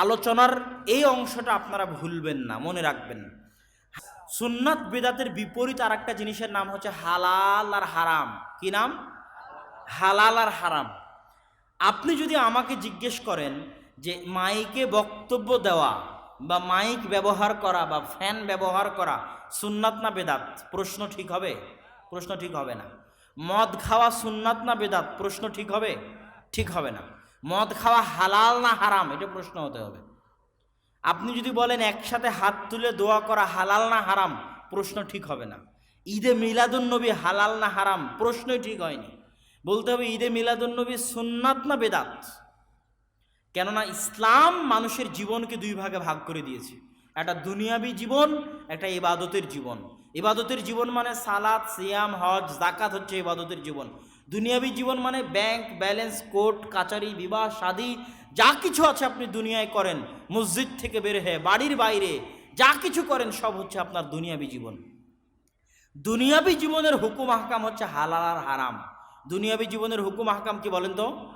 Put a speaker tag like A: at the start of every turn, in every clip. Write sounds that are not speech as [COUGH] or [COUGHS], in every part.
A: আলোচনার এই অংশটা আপনারা ভুলবেন না, মনে রাখবেন। সুন্নাত বেদাতের বিপরীত আর একটা জিনিসের নাম হচ্ছে হালাল আর হারাম। কি নাম? হালাল আর হারাম। আপনি যদি আমাকে জিজ্ঞেস করেন যে মাইকে বক্তব্য দেওয়া বা মাইক ব্যবহার করা বা ফ্যান ব্যবহার করা সুন্নাত না বেদাত? প্রশ্ন ঠিক হবে? প্রশ্ন ঠিক হবে না। মদ খাওয়া সুন্নাত না বেদাত? প্রশ্ন ঠিক হবে? ঠিক হবে না। মদ খাওয়া হালাল না হারাম? এটা প্রশ্ন হতে হবে। আপনি যদি বলেন একসাথে হাত তুলে দোয়া করা হালাল না হারাম, প্রশ্ন ঠিক হবে না। ঈদে মিলাদুন্নবী হালাল না হারাম, প্রশ্নই ঠিক হয়নি। বলতে হবে ঈদে মিলাদুন্নবী সুন্নাত না বেদাত? কেননা ইসলাম মানুষের জীবনকে দুই ভাগে ভাগ করে দিয়েছে। একটা দুনিয়াবী জীবন, একটা ইবাদতের জীবন। ইবাদতের জীবন মানে সালাদ সিয়াম, হজ জাকাত হচ্ছে ইবাদতের জীবন। দুনিয়াবী জীবন মানে ব্যাংক, ব্যালেন্স, কোর্ট, কাচারি, বিবাহ, শাদী, যা কিছু আছে আপনি দুনিয়ায় করেন। মসজিদ থেকে বের হয়ে বাড়ির বাইরে যা কিছু করেন, সব হচ্ছে আপনার দুনিয়াবী জীবন। দুনিয়াবী জীবনের হুকুম আহকাম হচ্ছে হালাল আর হারাম। দুনিয়াবী জীবনের হুকুম আহকাম কি বলেন তো?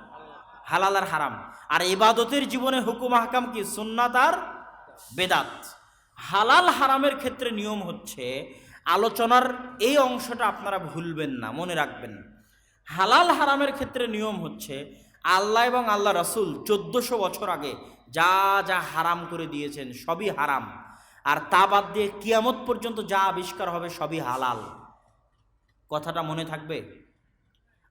A: হালাল আর হারাম। আর ইবাদতের জীবনে হুকুম আহকাম কি? সুন্নাত আর বেদাত। হালাল হারামের ক্ষেত্রে নিয়ম হচ্ছে আলোচনার এই অংশটা আপনারা ভুলবেন না, মনে রাখবেন। হালাল হারামের ক্ষেত্রে নিয়ম হচ্ছে আল্লাহ এবং আল্লাহ রসুল চোদ্দশো বছর আগে যা যা হারাম করে দিয়েছেন সবই হারাম। আর তা বাদ দিয়ে কিয়ামত পর্যন্ত যা আবিষ্কার হবে সবই হালাল। কথাটা মনে থাকবে?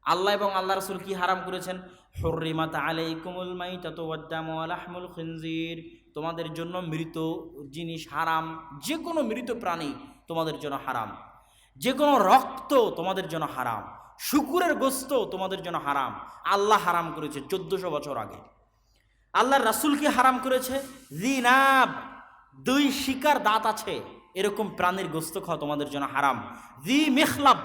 A: আল্লাহ এবং আল্লাহ রসুল কি হারাম করেছেন? হর্রিমাত আলাইকুমুল মাইতাত ওয়াদ্দামু ওয়া লাহমুল খিনজির। তোমাদের জন্য মৃত জিনিস হারাম যে কোনো মৃত প্রাণী তোমাদের জন্য হারাম যে কোনো রক্ত তোমাদের জন্য হারাম, শুকুরের গোস্ত তোমাদের জন্য হারাম, আল্লাহ হারাম করেছে চোদ্দশো বছর আগে। আল্লাহর রাসুলকে হারাম করেছে? জিনাব দুই শিকার দাঁত আছে, এরকম প্রাণীর গোস্ত খাওয়া তোমাদের জন্য হারাম। জি মেখলাব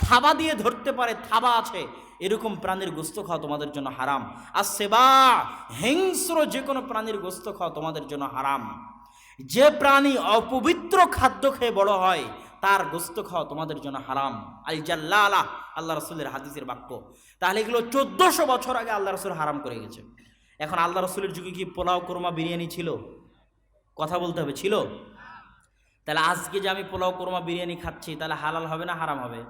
A: থাবা দিয়ে ধরতে পারে, থাবা আছে। এরকম প্রাণীর গোস্ত খাওয়া তোমাদের জন্য হারাম। আর সেবা, হিংস্র যে কোনো প্রাণীর গোস্ত খাওয়া তোমাদের জন্য হারাম। যে প্রাণী অপবিত্র খাদ্য খেয়ে বড় হয়, তার গোস্ত খাওয়া তোমাদের জন্য হারাম। আল জাল্লা আল্লাহ আল্লাহ রসুলের হাদিসের বাক্য। তাহলে এগুলো চোদ্দশো বছর আগে আল্লাহ রসুল হারাম করে গেছে। এখন আল্লাহ রসুলের যুগে কি পোলাও, কোরমা, বিরিয়ানি ছিল? কথা বলতে হবে, ছিল? তাহলে আজকে যে আমি পোলাও, কোরমা, বিরিয়ানি খাচ্ছি, তাহলে হালাল হবে না হারাম হবে?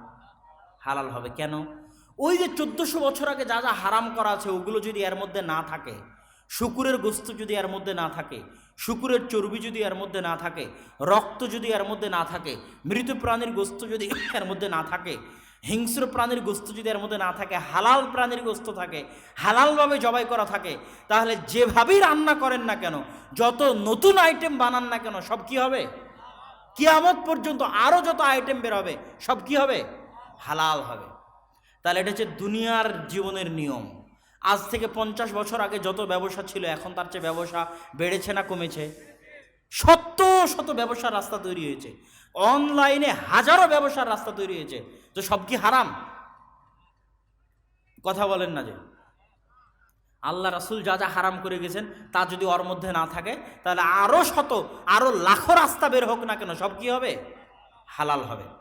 A: হালাল হবে। কেন? ওই যে চোদ্দশো বছর আগে যা যা হারাম করা আছে, ওগুলো যদি এর মধ্যে না থাকে, শুকুরের গোস্ত যদি এর মধ্যে না থাকে, শুকুরের চর্বি যদি এর মধ্যে না থাকে, রক্ত যদি এর মধ্যে না থাকে, মৃত প্রাণীর গোস্ত যদি [COUGHS] এর মধ্যে না থাকে, হিংস্র প্রাণীর গোস্ত যদি এর মধ্যে না থাকে, হালাল প্রাণীর গোস্ত থাকে, হালালভাবে জবাই করা থাকে, তাহলে যেভাবেই রান্না করেন না কেন, যত নতুন আইটেম বানান না কেন, সব কি হবে? কিয়ামত পর্যন্ত আরও যত আইটেম বের হবে, সব কি হবে? হালাল হবে। তাহলে এটা হচ্ছে দুনিয়ার জীবনের নিয়ম। আজ থেকে পঞ্চাশ বছর আগে যত ব্যবসা ছিল, এখন তার চেয়ে ব্যবসা বেড়েছে না কমেছে? শত শত ব্যবসার রাস্তা তৈরি হয়েছে। অনলাইনে হাজারো ব্যবসার রাস্তা তৈরি হয়েছে। তো সব কি হারাম? কথা বলেন না যে। আল্লাহ রাসুল যা যা হারাম করে গেছেন, তা যদি ওর মধ্যে না থাকে, তাহলে আরও শত আরও লাখো রাস্তা বের হোক না কেন, সব কি হবে? হালাল হবে।